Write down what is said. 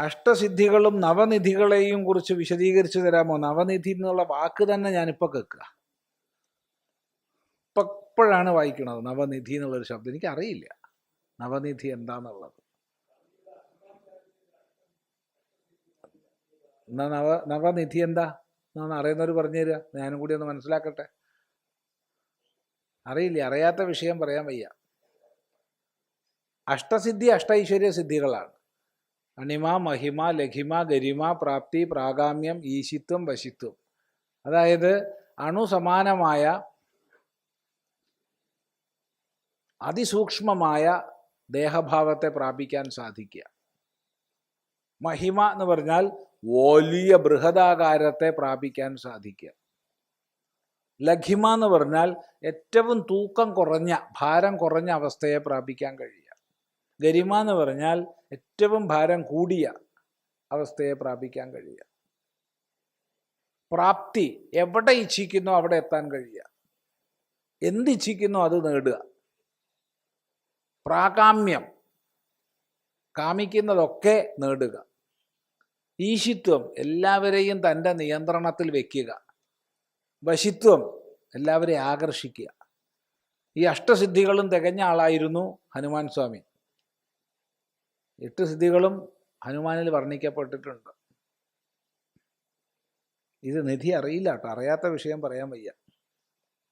അഷ്ടസിദ്ധികളും നവനിധികളെയും കുറിച്ച് വിശദീകരിച്ചു തരാമോ? നവനിധി എന്നുള്ള വാക്ക് തന്നെ ഞാനിപ്പോൾ കേൾക്കുക. ഇപ്പം ഇപ്പോഴാണ് വായിക്കുന്നത് നവനിധി എന്നുള്ളൊരു ശബ്ദം. എനിക്കറിയില്ല നവനിധി എന്താന്നുള്ളത്. എന്നാ നവ നവനിധി എന്താ? എന്നാന്ന് അറിയുന്നവർ പറഞ്ഞു തരിക ഞാനും കൂടി ഒന്ന് മനസ്സിലാക്കട്ടെ. അറിയില്ല അറിയാത്ത വിഷയം പറയാൻ വയ്യ. അഷ്ടസിദ്ധി അഷ്ടൈശ്വര്യ സിദ്ധികളാണ്. അണിമ മഹിമ ലഘിമ ഗരിമ പ്രാപ്തി പ്രാഗാമ്യം ഈശിത്വം വശിത്വം. അതായത് അണുസമാനമായ അതിസൂക്ഷ്മമായ ദേഹഭാവത്തെ പ്രാപിക്കാൻ സാധിക്കുക. മഹിമ എന്ന് പറഞ്ഞാൽ വലിയ ബൃഹദാകാരത്തെ പ്രാപിക്കാൻ സാധിക്കുക. ലഘിമ എന്ന് പറഞ്ഞാൽ ഏറ്റവും തൂക്കം കുറഞ്ഞ ഭാരം കുറഞ്ഞ അവസ്ഥയെ പ്രാപിക്കാൻ കഴിയുക ഗരിമ എന്ന് പറഞ്ഞാൽ ഏറ്റവും ഭാരം കൂടിയ അവസ്ഥയെ പ്രാപിക്കാൻ കഴിയുക. പ്രാപ്തി എവിടെ ഇച്ഛിക്കുന്നോ അവിടെ എത്താൻ കഴിയുക. എന്തിച്ഛിക്കുന്നോ അത് നേടുക. പ്രാകാമ്യം കാമിക്കുന്നതൊക്കെ നേടുക. ഈശിത്വം എല്ലാവരെയും തന്റെ നിയന്ത്രണത്തിൽ വയ്ക്കുക വശിത്വം എല്ലാവരെയും ആകർഷിക്കുക. ഈ അഷ്ടസിദ്ധികളും തികഞ്ഞ ആളായിരുന്നു ഹനുമാൻ സ്വാമി. എട്ട് സിദ്ധികളും ഹനുമാനിൽ വർണിക്കപ്പെട്ടിട്ടുണ്ട്. ഇത് നിധി അറിയില്ല കേട്ടോ. അറിയാത്ത വിഷയം പറയാൻ വയ്യ.